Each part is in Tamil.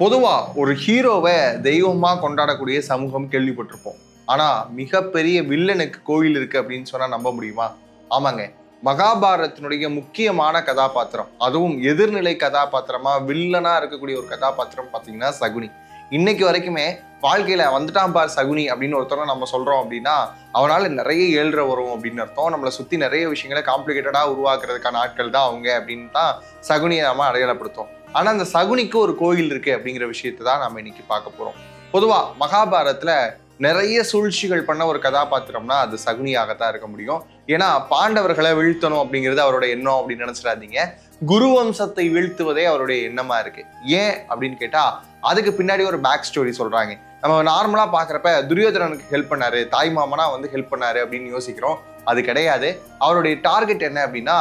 பொதுவாக ஒரு ஹீரோவை தெய்வமாக கொண்டாடக்கூடிய சமூகம் கேள்விப்பட்டிருப்போம். ஆனால் மிகப்பெரிய வில்லனுக்கு கோயில் இருக்குது அப்படின்னு சொன்னால் நம்ப முடியுமா? ஆமாங்க. மகாபாரதத்தினுடைய முக்கியமான கதாபாத்திரம் அதுவும் எதிர்நிலை கதாபாத்திரமாக வில்லனாக இருக்கக்கூடிய ஒரு கதாபாத்திரம் பார்த்தீங்கன்னா சகுனி. இன்னைக்கு வரைக்குமே வாழ்க்கையில் வந்துட்டான் பார் சகுனி அப்படின்னு ஒருத்தரை நம்ம சொல்கிறோம் அப்படின்னா அவனால் நிறைய ஏழ்ற வரும் அப்படின்னு அர்த்தம். நம்மளை சுற்றி நிறைய விஷயங்களை காம்ப்ளிகேட்டடாக உருவாக்குறதுக்கான ஆட்கள் தான் அவங்க அப்படின்னு தான் சகுனியை நம்ம அடையாளப்படுத்தும் ஆனால் அந்த சகுனிக்கு ஒரு கோயில் இருக்கு அப்படிங்கிற விஷயத்தை தான் நம்ம இன்னைக்கு பார்க்க போகிறோம் பொதுவாக மகாபாரத்தில் நிறைய சூழ்ச்சிகள் பண்ண ஒரு கதாபாத்திரம்னா அது சகுனியாகத்தான் இருக்க முடியும். ஏன்னா பாண்டவர்களை வீழ்த்தணும் அப்படிங்கிறது அவரோட எண்ணம் அப்படின்னு நினச்சிடாதீங்க. குரு வம்சத்தை வீழ்த்துவதே அவருடைய எண்ணமா இருக்கு. ஏன் அப்படின்னு கேட்டா அதுக்கு பின்னாடி ஒரு பேக் ஸ்டோரி சொல்றாங்க. நம்ம நார்மலா பாக்குறப்ப துரியோதனனுக்கு ஹெல்ப் பண்ணாரு தாய் மாமனா வந்து ஹெல்ப் பண்ணாரு அப்படின்னு யோசிக்கிறோம். அது கிடையாது. அவருடைய டார்கெட் என்ன அப்படின்னா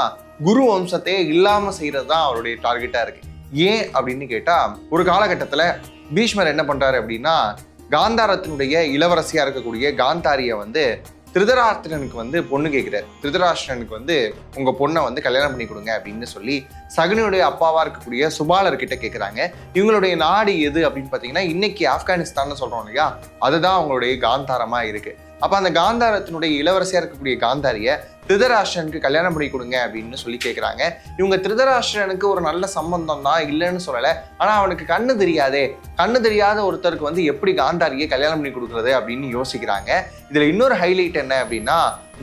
குரு வம்சத்தையே இல்லாம செய்யறது தான் அவருடைய டார்கெட்டா இருக்கு. ஏன் அப்படின்னு கேட்டால் ஒரு காலகட்டத்தில் பீஷ்மர் என்ன பண்ணுறாரு அப்படின்னா காந்தாரத்தினுடைய இளவரசியாக இருக்கக்கூடிய காந்தாரியை வந்து திருதராஷ்டிரனுக்கு வந்து பொண்ணு கேட்குறாரு திருதராஷ்டிரனுக்கு வந்து உங்கள் பொண்ணை வந்து கல்யாணம் பண்ணி கொடுங்க அப்படின்னு சொல்லி சகுனியுடைய அப்பாவாக இருக்கக்கூடிய சுபாலர்கிட்ட கேட்குறாங்க இவங்களுடைய நாடு எது அப்படின்னு பார்த்தீங்கன்னா இன்னைக்கு ஆப்கானிஸ்தான்னு சொல்கிறோம் இல்லையா? அதுதான் அவங்களுடைய காந்தாரமாக இருக்குது அப்போ அந்த காந்தாரத்தினுடைய இளவரசியாக இருக்கக்கூடிய காந்தாரிய திருதராஷ்டிரனுக்கு கல்யாணம் பண்ணி கொடுங்க அப்படின்னு சொல்லி கேட்குறாங்க இவங்க திருதராஷ்டிரனுக்கு ஒரு நல்ல சம்பந்தம் தான் இல்லைன்னு சொல்லலை. ஆனால் அவனுக்கு கண்ணு தெரியாதே. கண்ணு தெரியாத ஒருத்தருக்கு வந்து எப்படி காந்தாரியை கல்யாணம் பண்ணி கொடுக்குறது அப்படின்னு யோசிக்கிறாங்க. இதில் இன்னொரு ஹைலைட் என்ன அப்படின்னா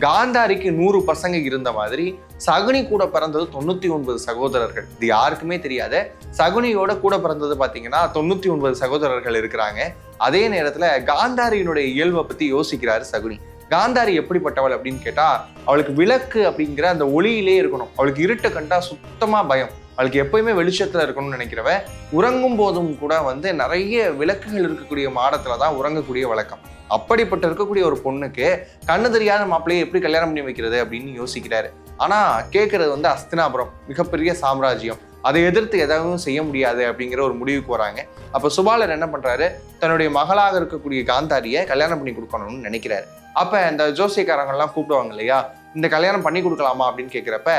காந்தாரிக்கு நூறு பசங்க இருந்த மாதிரி சகுனி கூட பிறந்தது தொண்ணூற்றி ஒன்பது சகோதரர்கள். இது யாருக்குமே தெரியாத. சகுனியோட கூட பிறந்தது பார்த்தீங்கன்னா தொண்ணூற்றி ஒன்பது சகோதரர்கள் இருக்கிறாங்க. அதே நேரத்துல காந்தாரியினுடைய இயல்பை பத்தி யோசிக்கிறாரு சகுனி. காந்தாரி எப்படிப்பட்டவள் அப்படின்னு கேட்டா அவளுக்கு விளக்கு அப்படிங்கிற அந்த ஒளியிலே இருக்கணும். அவளுக்கு இருட்டை கண்டா சுத்தமா பயம். அவளுக்கு எப்பயுமே வெளிச்சத்துல இருக்கணும்னு நினைக்கிறவ உறங்கும் போதும் கூட வந்து நிறைய விளக்குகள் இருக்கக்கூடிய மாடத்துல தான் உறங்கக்கூடிய வழக்கம். அப்படிப்பட்ட இருக்கக்கூடிய ஒரு பொண்ணுக்கு கண்ணு தெரியாத மாப்பிள்ளையை எப்படி கல்யாணம் பண்ணி வைக்கிறது அப்படின்னு யோசிக்கிறாரு. ஆனா கேட்கறது வந்து அஸ்தினாபுரம் மிகப்பெரிய சாம்ராஜ்யம். அதை எதிர்த்து எதாவது செய்ய முடியாது அப்படிங்கிற ஒரு முடிவுக்கு வராங்க. அப்போ சுபாலர் என்ன பண்ணுறாரு தன்னுடைய மகளாக இருக்கக்கூடிய காந்தாரியை கல்யாணம் பண்ணி கொடுக்கணும்னு நினைக்கிறாரு. அப்போ இந்த ஜோசியக்காரங்கெல்லாம் கூப்பிடுவாங்க இல்லையா? இந்த கல்யாணம் பண்ணி கொடுக்கலாமா அப்படின்னு கேட்குறப்ப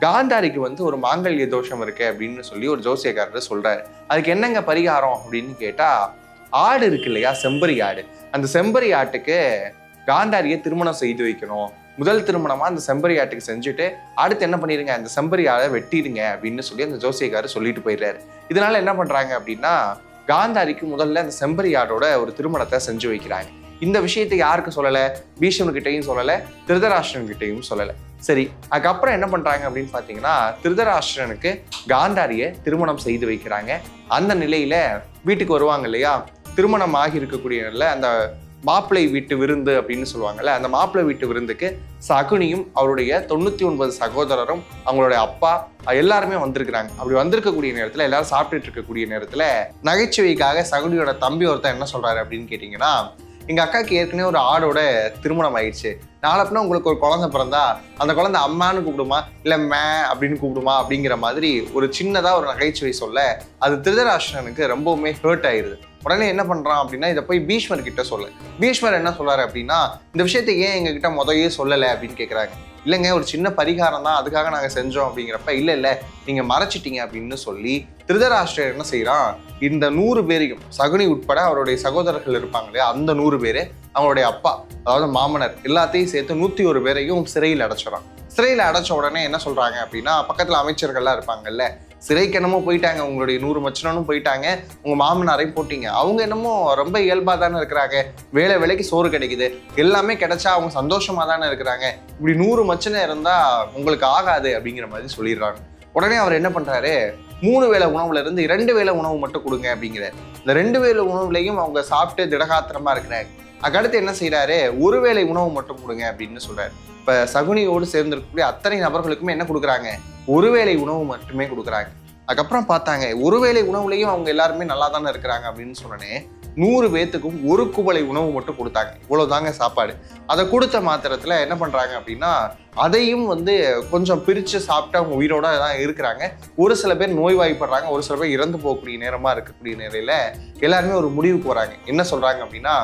காந்தாரிக்கு வந்து ஒரு மாங்கல்ய தோஷம் இருக்கு அப்படின்னு சொல்லி ஒரு ஜோசியக்காரர் சொல்றாரு. அதுக்கு என்னங்க பரிகாரம் அப்படின்னு கேட்டா ஆடு இருக்கு இல்லையா? செம்பரி ஆடு. அந்த செம்பரி ஆட்டுக்கு காந்தாரியை திருமணம் செய்து வைக்கணும். முதல் திருமணமாக அந்த செம்பரி ஆட்டுக்கு செஞ்சுட்டு அடுத்து என்ன பண்ணிடுங்க அந்த செம்பரி ஆடை வெட்டிடுங்க அப்படின்னு சொல்லி அந்த ஜோசியக்காரர் சொல்லிட்டு போயிடுறாரு. இதனால என்ன பண்ணுறாங்க அப்படின்னா காந்தாரிக்கு முதல்ல அந்த செம்பரி ஆடோட ஒரு திருமணத்தை செஞ்சு வைக்கிறாங்க. இந்த விஷயத்தை யாருக்கு சொல்லலை? பீஷ்மன்கிட்டையும் சொல்லலை திருதராஷ்டிரன்கிட்டையும் சொல்லலை. சரி அதுக்கப்புறம் என்ன பண்ணுறாங்க அப்படின்னு பார்த்தீங்கன்னா திருதராஷ்டிரனுக்கு காந்தாரியை திருமணம் செய்து வைக்கிறாங்க. அந்த நிலையில் வீட்டுக்கு வருவாங்க இல்லையா? திருமணம் ஆகி இருக்கக்கூடிய அந்த மாப்பிள்ளை வீட்டு விருந்து அப்படின்னு சொல்லுவாங்கல்ல அந்த மாப்பிள்ளை வீட்டு விருந்துக்கு சகுனியும் அவருடைய தொண்ணூத்தி ஒன்பது சகோதரரும் அவங்களுடைய அப்பா எல்லாருமே வந்திருக்கிறாங்க. அப்படி வந்திருக்கக்கூடிய நேரத்துல எல்லாரும் சாப்பிட்டுட்டு இருக்கக்கூடிய நேரத்துல நகைச்சுவைக்காக சகுனியோட தம்பி ஒருத்தன் என்ன சொல்றாரு அப்படின்னு கேட்டீங்கன்னா எங்க அக்காக்கு ஏற்கனவே ஒரு ஆடோட திருமணம் ஆயிடுச்சு. நாளப்பினா உங்களுக்கு ஒரு குழந்தை பிறந்தா அந்த குழந்தை அம்மான்னு கூப்பிடுமா? இல்லை மே அப்படின்னு கூப்பிடுமா? அப்படிங்கிற மாதிரி ஒரு சின்னதாக ஒரு நகைச்சுவை சொல்ல அது திருதராஷ்டனுக்கு ரொம்பவுமே ஹேர்ட் ஆயிடுது உடனே என்ன பண்ணுறான் அப்படின்னா இதை போய் பீஷ்மர் கிட்ட சொல்ல. பீஷ்மர் என்ன சொல்றாரு அப்படின்னா இந்த விஷயத்தை ஏன் எங்ககிட்ட கிட்ட சொல்லலை அப்படின்னு கேட்குறாங்க இல்லைங்க ஒரு சின்ன பரிகாரம் தான் அதுக்காக நாங்கள் செஞ்சோம் அப்படிங்கிறப்ப இல்லை இல்லை நீங்கள் மறைச்சிட்டீங்க அப்படின்னு சொல்லி திருதராஷ்டிரர் என்ன செய்கிறான் இந்த நூறு பேரையும் சகுனி உட்பட அவருடைய சகோதரர்கள் இருப்பாங்க இல்லையா அந்த நூறு பேர் அவங்களுடைய அப்பா அதாவது மாமனர் எல்லாத்தையும் சேர்த்து நூற்றி ஒரு பேரையும் சிறையில் அடைச்சிடறான். சிறையில் அடைச்ச உடனே என்ன சொல்கிறாங்க அப்படின்னா பக்கத்தில் அமைச்சர்கள்லாம் இருப்பாங்கல்ல சிறைக்கு என்னமோ போயிட்டாங்க உங்களுடைய நூறு மச்சனும் போயிட்டாங்க உங்க மாமனாரையும் போட்டீங்க. அவங்க என்னமோ ரொம்ப இயல்பா தானே இருக்கிறாங்க. வேலை வேலைக்கு சோறு கிடைக்குது. எல்லாமே கிடைச்சா அவங்க சந்தோஷமா தானே இருக்கிறாங்க. இப்படி நூறு மச்சனை இருந்தா உங்களுக்கு ஆகாது அப்படிங்கிற மாதிரி சொல்லிடுறாங்க. உடனே அவர் என்ன பண்றாரு? மூணு வேளை உணவுல இருந்து இரண்டு வேளை உணவு மட்டும் கொடுங்க அப்படிங்கிறார். இந்த ரெண்டு வேளை உணவுலையும் அவங்க சாப்பிட்டு திடகாத்திரமா இருக்கிறாங்க அதுக்கடுத்து என்ன செய்யறாரு ஒரு வேளை உணவு மட்டும் கொடுங்க அப்படின்னு சொல்றாரு. இப்ப சகுனியோடு சேர்ந்திருக்கக்கூடிய அத்தனை நபர்களுக்குமே என்ன கொடுக்குறாங்க? ஒருவேளை உணவு மட்டுமே கொடுக்குறாங்க. அதுக்கப்புறம் பார்த்தாங்க ஒருவேளை உணவுலையும் அவங்க எல்லாருமே நல்லா தானே இருக்கிறாங்க அப்படின்னு சொன்னனே நூறு பேத்துக்கும் ஒரு குவளை உணவு மட்டும் கொடுத்தாங்க. இவ்வளோதாங்க சாப்பாடு. அதை கொடுத்த மாத்திரத்தில் என்ன பண்ணுறாங்க அப்படின்னா அதையும் வந்து கொஞ்சம் பிரித்து சாப்பிட்டு அவங்க உயிரோட தான் இருக்கிறாங்க. ஒரு சில பேர் நோய்வாய்ப்படுறாங்க ஒரு சில பேர் இறந்து போகக்கூடிய நேரமாக இருக்கக்கூடிய நிலையில் எல்லாருமே ஒரு முடிவுக்கு வராங்க. என்ன சொல்கிறாங்க அப்படின்னா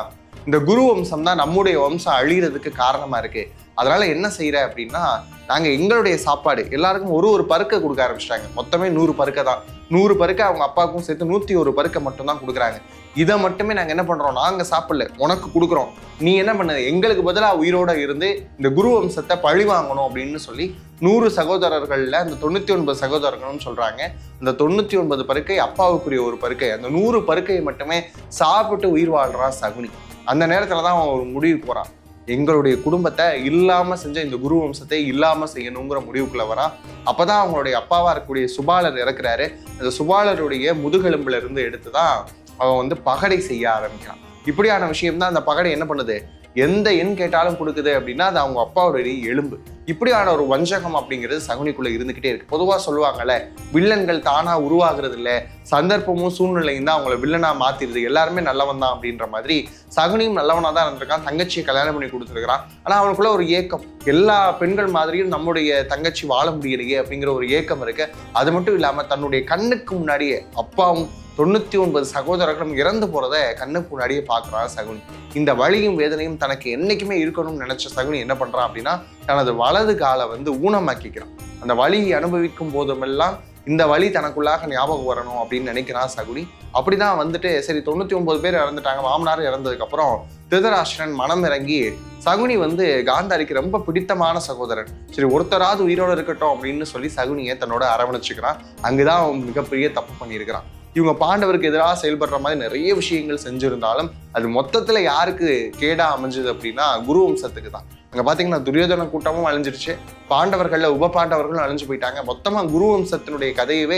இந்த குரு வம்சம் தான் நம்முடைய வம்சம் அழிகிறதுக்கு காரணமாக இருக்குது அதனால் என்ன செய்கிற அப்படின்னா நாங்கள் எங்களுடைய சாப்பாடு எல்லாருக்கும் ஒரு ஒரு பருக்கை கொடுக்க ஆரம்பிச்சிட்டாங்க. மொத்தமே நூறு பருக்கை தான். நூறு பருக்கை அவங்க அப்பாவுக்கும் சேர்த்து நூற்றி ஒரு பருக்கை மட்டும்தான் கொடுக்குறாங்க. இதை மட்டுமே நாங்கள் என்ன பண்ணுறோம் நாங்கள் சாப்பிடல. உனக்கு கொடுக்குறோம். நீ என்ன பண்ண எங்களுக்கு பதிலாக உயிரோட இருந்து இந்த குரு வம்சத்தை பழி வாங்கணும் அப்படின்னு சொல்லி நூறு சகோதரர்களில் அந்த தொண்ணூற்றி ஒன்பது சகோதரர்கள்னு சொல்கிறாங்க அந்த தொண்ணூற்றி ஒன்பது பருக்கை அப்பாவுக்குரிய ஒரு பருக்கை. அந்த நூறு பருக்கையை மட்டுமே சாப்பிட்டு உயிர் வாழ்கிறான் சகுனி. அந்த நேரத்தில் தான் அவன் ஒரு முடிவு போகிறான் எங்களுடைய குடும்பத்தை இல்லாமல் செஞ்ச இந்த குரு வம்சத்தை இல்லாமல் செய்யணுங்கிற முடிவுக்குள்ள வரான் அப்பதான் அவங்களுடைய அப்பாவாக இருக்கக்கூடிய சுபாலர் இறக்குறாரு. அந்த சுபாலருடைய முதுகெலும்புல இருந்து எடுத்து தான் அவன் வந்து பகடை செய்ய ஆரம்பிக்கிறான். இப்படியான விஷயம் தான் அந்த பகடை என்ன பண்ணுது? எந்த எண் கேட்டாலும் கொடுக்குது அப்படின்னா அது அவங்க அப்பாவுடைய எலும்பு. இப்படியான ஒரு வஞ்சகம் அப்படிங்கிறது சகுனிக்குள்ளே இருந்துக்கிட்டே இருக்கு. பொதுவாக சொல்லுவாங்கல்ல வில்லன்கள் தானாக உருவாகிறது இல்லை சந்தர்ப்பமும் சூழ்நிலையும் தான் அவங்கள வில்லனாக மாற்றிடுது எல்லாருமே நல்லவன் தான் அப்படின்ற மாதிரி சகுனியும் நல்லவனாக தான் இருந்திருக்கான் தங்கச்சியை கல்யாணம் பண்ணி கொடுத்துருக்கான் ஆனால் அவனுக்குள்ள ஒரு ஏக்கம். எல்லா பெண்கள் மாதிரியும் நம்முடைய தங்கச்சி வாழ முடியலையே அப்படிங்கிற ஒரு ஏக்கம் இருக்குது அது மட்டும் இல்லாமல் தன்னுடைய கண்ணுக்கு முன்னாடியே அப்பாவும் தொண்ணூற்றி ஒன்பது சகோதரர்களும் இறந்து போகிறத கண்ணுக்கு முன்னாடியே பார்க்குறான் சகுனி. இந்த வழியும் வேதனையும் தனக்கு என்றைக்குமே இருக்கணும்னு நினச்ச சகுனி என்ன பண்ணுறான் அப்படின்னா தனது வலது காலை வந்து ஊனமாக்கிக்கிறான். அந்த வழியை அனுபவிக்கும் போதுமெல்லாம் இந்த வழி தனக்குள்ளாக ஞாபகம் வரணும் அப்படின்னு நினைக்கிறான் சகுனி. அப்படிதான் வந்துட்டு சரி தொண்ணூத்தி ஒன்பது பேர் இறந்துட்டாங்க மாமனார் இறந்ததுக்கு அப்புறம் திருதராஷ்டிரன் மனம் இறங்கி சகுனி வந்து காந்தாரிக்கு ரொம்ப பிடித்தமான சகோதரன். சரி ஒருத்தராவது உயிரோட இருக்கட்டும் அப்படின்னு சொல்லி சகுனியை தன்னோட அரவணைச்சுக்கிறான். அங்குதான் அவன் மிகப்பெரிய தப்பு பண்ணியிருக்கிறான். இவங்க பாண்டவருக்கு எதிராக செயல்படுற மாதிரி நிறைய விஷயங்கள் செஞ்சிருந்தாலும் அது மொத்தத்துல யாருக்கு கேடா அமைஞ்சது அப்படின்னா குரு வம்சத்துக்கு தான் அங்கே பார்த்தீங்கன்னா துரியோதன கூட்டமும் அழிஞ்சிருச்சு. பாண்டவர்களில் உப பாண்டவர்களும் அழிஞ்சு போயிட்டாங்க. மொத்தமாக குரு வம்சத்தினுடைய கதையவே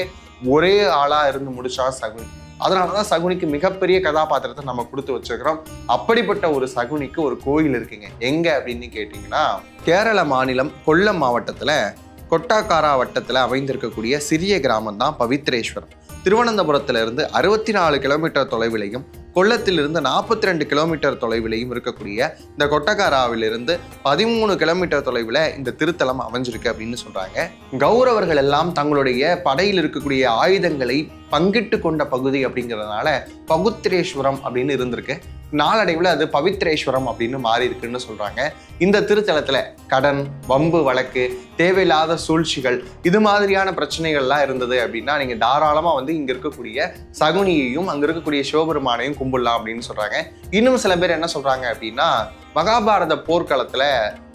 ஒரே ஆளா இருந்து முடிச்சா சகுனி. அதனாலதான் சகுனிக்கு மிகப்பெரிய கதாபாத்திரத்தை நம்ம கொடுத்து வச்சிருக்கிறோம். அப்படிப்பட்ட ஒரு சகுனிக்கு ஒரு கோயில் இருக்குங்க. எங்க அப்படின்னு கேட்டிங்கன்னா கேரள மாநிலம் கொல்லம் மாவட்டத்துல கொட்டாக்காரா வட்டத்துல அமைந்திருக்கக்கூடிய சிறிய கிராமம் தான் பவித்ரேஸ்வரம். திருவனந்தபுரத்துல இருந்து அறுபத்தி நாலு கிலோமீட்டர் தொலைவிலையும் கொல்லத்திலிருந்து நாற்பத்தி ரெண்டு கிலோமீட்டர் தொலைவிலையும் இருக்கக்கூடிய இந்த கொட்டக்காராவிலிருந்து பதிமூணு கிலோமீட்டர் தொலைவில் இந்த திருத்தலம் அமைஞ்சிருக்கு அப்படின்னு சொல்றாங்க. கௌரவர்கள் எல்லாம் தங்களுடைய படையில் இருக்கக்கூடிய ஆயுதங்களை பங்கிட்டு கொண்ட பகுதி அப்படிங்கிறதுனால பகுத்திரேஸ்வரம் அப்படின்னு இருந்திருக்கு. நாளடைவில் அது பவித்ரேஸ்வரம் அப்படின்னு மாறி இருக்குன்னு சொல்கிறாங்க இந்த திருத்தலத்தில் கடன் வம்பு வழக்கு தேவையில்லாத சூழ்ச்சிகள் இது மாதிரியான பிரச்சனைகள்லாம் இருந்தது அப்படின்னா நீங்கள் தாராளமாக வந்து இங்கே இருக்கக்கூடிய சகுனியையும் அங்கே இருக்கக்கூடிய சிவபெருமானையும் கும்பிடலாம் அப்படின்னு சொல்கிறாங்க இன்னும் சில பேர் என்ன சொல்கிறாங்க அப்படின்னா மகாபாரத போர்க்களத்தில்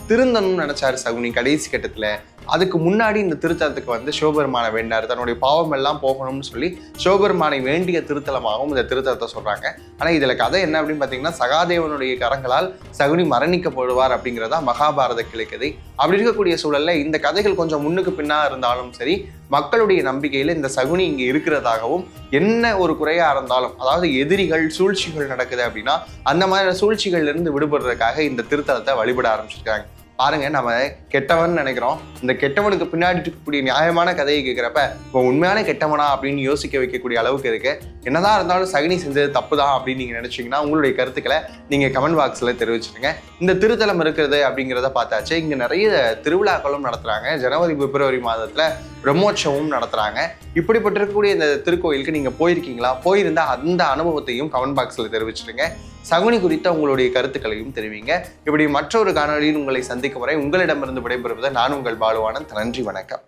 திருந்தணும்னு நினச்சாரு சகுனி கடைசி கட்டத்தில். அதுக்கு முன்னாடி இந்த திருத்தலத்துக்கு வந்து சிவபெருமானை வேண்டார் தன்னுடைய பாவம் எல்லாம் போகணும்னு சொல்லி சிவபெருமானை வேண்டிய திருத்தலமாகவும் இந்த திருத்தலத்தை சொல்றாங்க. ஆனா இதுல கதை என்ன அப்படின்னு பாத்தீங்கன்னா சகாதேவனுடைய கரங்களால் சகுனி மரணிக்கப்படுவார் அப்படிங்கிறதா மகாபாரத கிளைக்கதை அப்படி இருக்கக்கூடிய சூழல்ல இந்த கதைகள் கொஞ்சம் முன்னுக்கு பின்னா இருந்தாலும் சரி மக்களுடைய நம்பிக்கையில இந்த சகுனி இங்க இருக்கிறதாகவும் என்ன ஒரு குறையா இருந்தாலும் அதாவது எதிரிகள் சூழ்ச்சிகள் நடக்குது அப்படின்னா அந்த மாதிரி சூழ்ச்சிகள்லேருந்து விடுபடுறதுக்காக இந்த திருத்தலத்தை வழிபட ஆரம்பிச்சிருக்காங்க. பாருங்க நம்ம கெட்டவன் நினைக்கிறோம். இந்த கெட்டவனுக்கு பின்னாடி இருக்கக்கூடிய நியாயமான கதையை கேட்குறப்ப இப்போ உண்மையான கெட்டவனா அப்படின்னு யோசிக்க வைக்கக்கூடிய அளவுக்கு இருக்கு. என்னதான் இருந்தாலும் சகுனி செஞ்சது தப்பு தான் அப்படின்னு நீங்க நினைச்சீங்கன்னா உங்களுடைய கருத்துக்களை நீங்க கமெண்ட் பாக்ஸ்ல தெரிவிச்சிருங்க. இந்த திருத்தலம் இருக்கிறது அப்படிங்கிறத பார்த்தாச்சு. இங்க நிறைய திருவிழாக்களும் நடத்துறாங்க. ஜனவரி பிப்ரவரி மாதத்துல பிரம்மோற்சவமும் நடத்துறாங்க. இப்படிப்பட்டிருக்கக்கூடிய இந்த திருக்கோயிலுக்கு நீங்க போயிருக்கீங்களா? போயிருந்தா அந்த அனுபவத்தையும் கமெண்ட் பாக்ஸ்ல தெரிவிச்சிருங்க. சகுனி குறித்த உங்களுடைய கருத்துக்களையும் தெரிவிங்க. இப்படி மற்றொரு காணொலியில் உங்களை சந்திக்கும் வரை உங்களிடமிருந்து விடைபெறுவதை நான் உங்கள் பாலுவானந்த் நன்றி வணக்கம்.